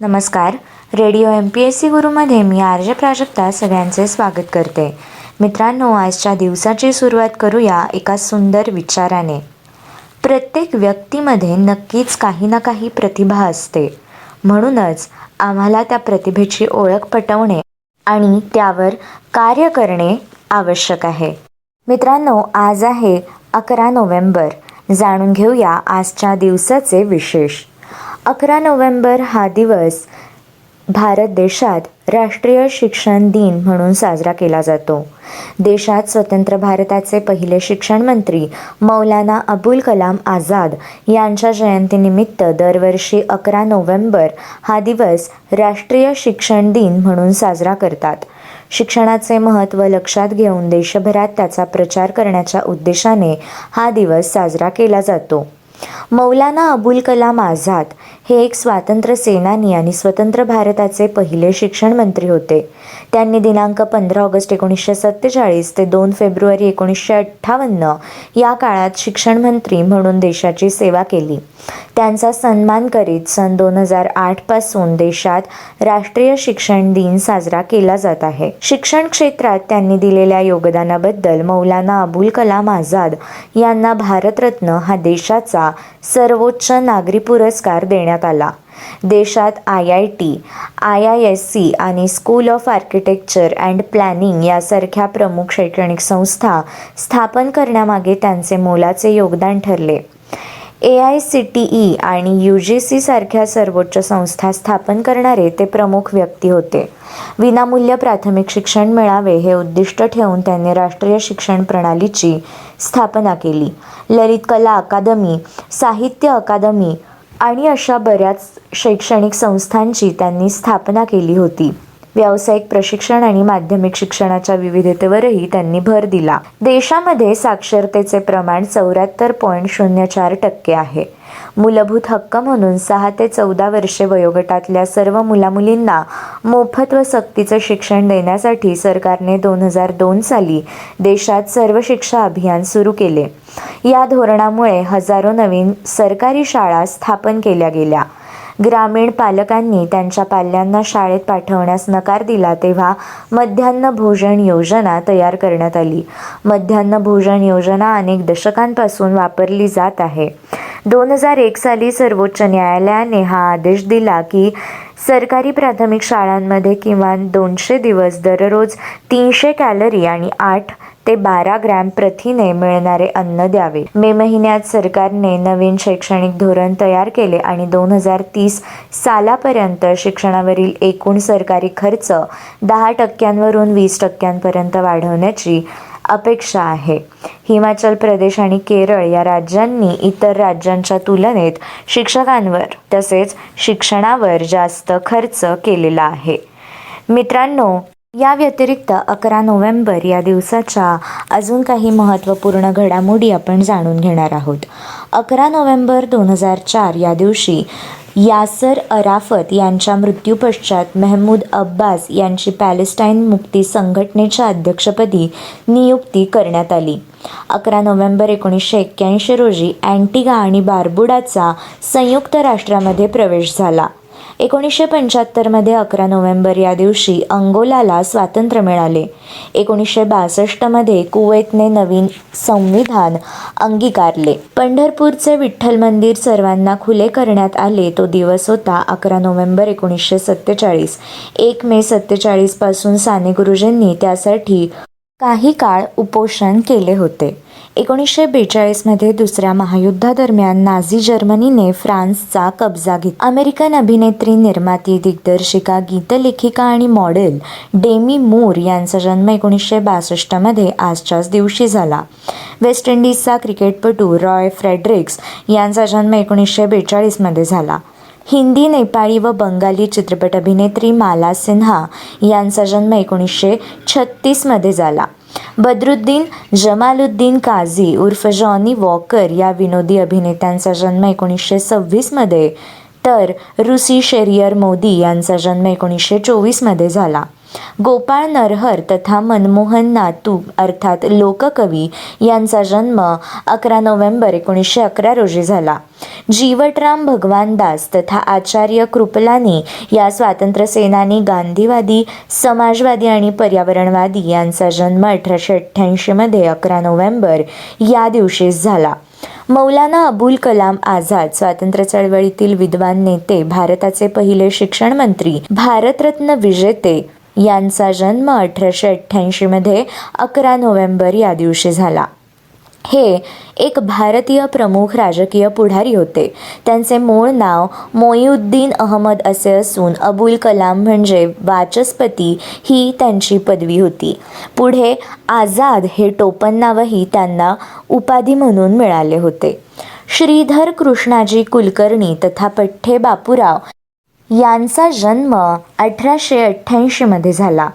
नमस्कार. Radio M P S C गुरुमध्ये मी R J Prajakta सगळ्यांचे स्वागत करते. मित्रांनो आजच्या दिवसाची सुरुवात करूया एका सुंदर विचाराने. प्रत्येक व्यक्तीमध्ये नक्कीच काही ना काही प्रतिभा असते. म्हणूनच आम्हाला त्या प्रतिभेची ओळख पटवणे आणि त्यावर कार्य करणे आवश्यक आहे. मित्रांनो आज आहे अकरा नोव्हेंबर. जाणून घेऊया आजच्या दिवसाचे विशेष. अकरा नोव्हेंबर हा दिवस भारत देशात राष्ट्रीय शिक्षण दिन म्हणून साजरा केला जातो. देशात स्वतंत्र भारताचे पहिले शिक्षण मंत्री मौलाना अबुल कलाम आझाद यांच्या जयंतीनिमित्त दरवर्षी अकरा नोव्हेंबर हा दिवस राष्ट्रीय शिक्षण दिन म्हणून साजरा करतात. शिक्षणाचे महत्त्व लक्षात घेऊन देशभरात त्याचा प्रचार करण्याच्या उद्देशाने हा दिवस साजरा केला जातो. मौलाना अबुल कलाम आझाद हे एक स्वातंत्र्य सेनानी आणि स्वतंत्र भारताचे पहिले शिक्षण मंत्री होते. त्यांनी दिनांक पंधरा ऑगस्ट एकोणीसशे सत्तेचाळीस ते दोन फेब्रुवारी एकोणीसशे अठ्ठावन्न या काळात शिक्षण मंत्री म्हणून देशाची सेवा केली. त्यांचा सन्मान करीत सन दोन हजार आठपासून देशात राष्ट्रीय शिक्षण दिन साजरा केला जात आहे. शिक्षण क्षेत्रात त्यांनी दिलेल्या योगदानाबद्दल मौलाना अबुल कलाम आझाद यांना भारतरत्न हा देशाचा सर्वोच्च नागरी पुरस्कार देण्यात आला. देशात I I T I I S C आणि school of architecture and planning यासारख्या प्रमुख शैक्षणिक संस्था स्थापन करण्यामागे त्यांचे मोलाचे योगदान ठरले. A I C T E आणि यू जी सी सारख्या सर्वोच्च संस्था स्थापन करणारे ते प्रमुख व्यक्ती होते. विनामूल्य प्राथमिक शिक्षण मिळावे हे उद्दिष्ट ठेवून त्यांनी राष्ट्रीय शिक्षण प्रणालीची स्थापना केली. ललित कला अकादमी साहित्य अकादमी आणि अशा बऱ्याच शैक्षणिक संस्थांची त्यांनी स्थापना केली होती. व्यावसायिक प्रशिक्षण आणि माध्यमिक शिक्षणाच्या विविधतेवरही त्यांनी भर दिला. देशामध्ये साक्षरतेचे प्रमाण चौऱ्याहत्तर पॉईंट शून्य चार टक्के आहे. मूलभूत हक्क म्हणून सहा ते चौदा वर्षे वयोगटातल्या सर्व मुलामुलींना मोफत व सक्तीचं शिक्षण देण्यासाठी सरकारने दोन हजार दोन साली देशात सर्व शिक्षा अभियान सुरू केले. या धोरणामुळे हजारो नवीन सरकारी शाळा स्थापन केल्या गेल्या. ग्रामीण पालकांनी त्यांच्या पाल्यांना शाळेत पाठवण्यास नकार दिला तेव्हा मध्यान्न भोजन योजना तयार करण्यात आली. मध्यान्न भोजन योजना अनेक दशकांपासून वापरली जात आहे. दोन हजार एक साली सर्वोच्च न्यायालयाने हा आदेश दिला की सरकारी प्राथमिक शाळांमध्ये किमान दोनशे दिवस दररोज तीनशे कॅलरी आणि आठ ते बारा ग्रॅम प्रथिने मिळणारे अन्न द्यावे. मे महिन्यात सरकारने नवीन शैक्षणिक धोरण तयार केले आणि दोन हजार तीस सालापर्यंत शिक्षणावरील एकूण सरकारी खर्च दहा टक्क्यांवरून वीस टक्क्यांपर्यंत वाढवण्याची अपेक्षा आहे. हिमाचल प्रदेश आणि केरळ या राज्यांनी इतर राज्यांच्या तुलनेत शिक्षकांवर तसेच शिक्षणावर जास्त खर्च केलेला आहे. मित्रांनो या व्यतिरिक्त अकरा नोव्हेंबर या दिवसाच्या अजून काही महत्त्वपूर्ण घडामोडी आपण जाणून घेणार आहोत. अकरा नोव्हेंबर दोन हजार चार या दिवशी यासर अराफत यांच्या मृत्यूपश्चात मेहमूद अब्बास यांची पॅलेस्टाईन मुक्ती संघटनेच्या अध्यक्षपदी नियुक्ती करण्यात आली. अकरा नोव्हेंबर एकोणीसशे एक्क्याऐंशी रोजी अँटिगा आणि बार्बुडाचा संयुक्त राष्ट्रामध्ये प्रवेश झाला. एकोणीसशे पंच्याहत्तरमध्ये अकरा नोव्हेंबर या दिवशी अंगोलाला स्वातंत्र्य मिळाले. एकोणीसशे बासष्टमध्ये कुवेतने नवीन संविधान अंगीकारले. पंढरपूरचे विठ्ठल मंदिर सर्वांना खुले करण्यात आले तो दिवस होता अकरा नोव्हेंबर एकोणीसशे सत्तेचाळीस. एक मे सत्तेचाळीसपासून साने गुरुजींनी त्यासाठी काही काळ उपोषण केले होते. एकोणीसशे बेचाळीसमध्ये दुसऱ्या महायुद्धादरम्यान नाझी जर्मनीने फ्रान्सचा कब्जा घेतला अमेरिकन अभिनेत्री निर्माती दिग्दर्शिका गीतलेखिका आणि मॉडेल डेमी मूर यांचा जन्म एकोणीसशे बासष्टमध्ये आजच्याच दिवशी झाला. वेस्ट इंडिजचा क्रिकेटपटू रॉय फ्रेडरिक्स यांचा जन्म एकोणीसशे बेचाळीसमध्ये झाला. हिंदी नेपाळी व बंगाली चित्रपट अभिनेत्री माला सिन्हा यांचा जन्म एकोणीसशे छत्तीसमध्ये झाला. बद्रुद्दीन जमालुद्दीन काझी उर्फ जॉनी वॉकर या विनोदी अभिनेत्यांचा जन्म एकोणीसशे सव्वीसमध्ये तर रुसी शेरियर मोदी यांचा जन्म एकोणीसशे चोवीसमध्ये झाला. गोपाळ नरहर तथा मनमोहन नातू अर्थात लोककवी यांचा जन्म अकरा नोव्हेंबर एकोणीसशे अकरा रोजी झाला. जीवटराम भगवान दास तथा आचार्य कृपलानी या स्वातंत्र्य सेनानी गांधीवादी समाजवादी आणि पर्यावरणवादी यांचा जन्म अठराशे अठ्ठ्याऐंशीमध्ये अकरा नोव्हेंबर या दिवशीच झाला. मौलाना अबुल कलाम आझाद स्वातंत्र्य चळवळीतील विद्वान नेते भारताचे पहिले शिक्षण मंत्री भारतरत्न विजेते यांचा जन्म अठराशे अठ्ठ्याऐंशीमध्ये अकरा नोव्हेंबर या दिवशी झाला. हे एक भारतीय प्रमुख राजकीय पुढारी होते. त्यांचे मूळ नाव मोईउद्दीन अहमद असे असून अबुल कलाम म्हणजे वाचस्पती ही त्यांची पदवी होती. पुढे आझाद हे टोपण नावही त्यांना उपाधी म्हणून मिळाले होते. श्रीधर कृष्णाजी कुलकर्णी तथा पठ्ठे बापूराव यांचा जन्म अठराशे अठ्ठ्याऐंशीमध्ये झाला.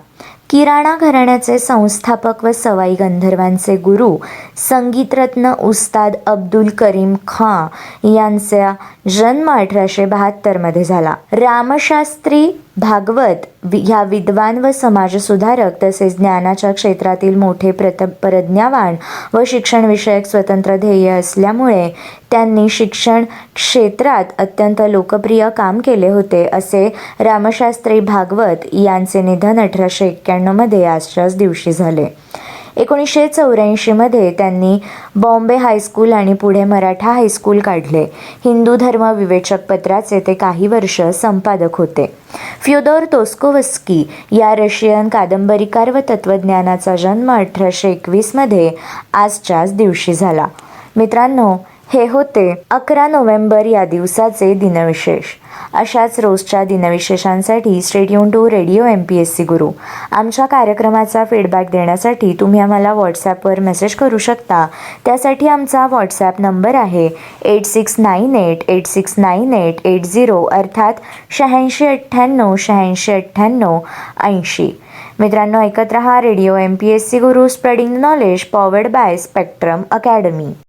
किराणा घराण्याचे संस्थापक व सवाई गंधर्वांचे गुरु संगीतरत्न उस्ताद अब्दुल करीम खां यांचा जन्म अठराशे बहात्तरमध्ये झाला. रामशास्त्री भागवत ह्या विद्वान व समाजसुधारक तसेच ज्ञानाच्या क्षेत्रातील मोठे प्रत प्रज्ञावान व शिक्षणविषयक स्वतंत्र ध्येय असल्यामुळे त्यांनी शिक्षण क्षेत्रात अत्यंत लोकप्रिय काम केले होते असे रामशास्त्री भागवत यांचे निधन अठराशे एक्क्याण्णवमध्ये आजच्याच दिवशी झाले. एकोणीसशे चौऱ्याऐंशीमध्ये त्यांनी बॉम्बे हायस्कूल आणि पुढे मराठा हायस्कूल काढले. हिंदू धर्म विवेचक पत्राचे ते काही वर्ष संपादक होते. फ्युदोर तोस्कोवस्की या रशियन कादंबरीकार व तत्त्वज्ञानाचा जन्म अठराशे एकवीसमध्ये आजच्याच दिवशी झाला. मित्रांनो हे होते अकरा नोव्हेंबर या दिवसाचे दिनविशेष. अशाच रोजच्या दिनविशेषांसाठी stadium to radio M P S C Guru. आमच्या कार्यक्रमाचा फीडबॅक देण्यासाठी तुम्ही आम्हाला व्हॉट्सॲपवर मेसेज करू शकता. त्यासाठी आमचा व्हॉट्सॲप नंबर आहे eight six nine eight eight six nine eight eight zero अर्थात शहाऐंशी अठ्ठ्याण्णव शहाऐंशी अठ्ठ्याण्णव ऐंशी. मित्रांनो ऐकत रहा radio M P S C Guru spreading knowledge powered by Spectrum Academy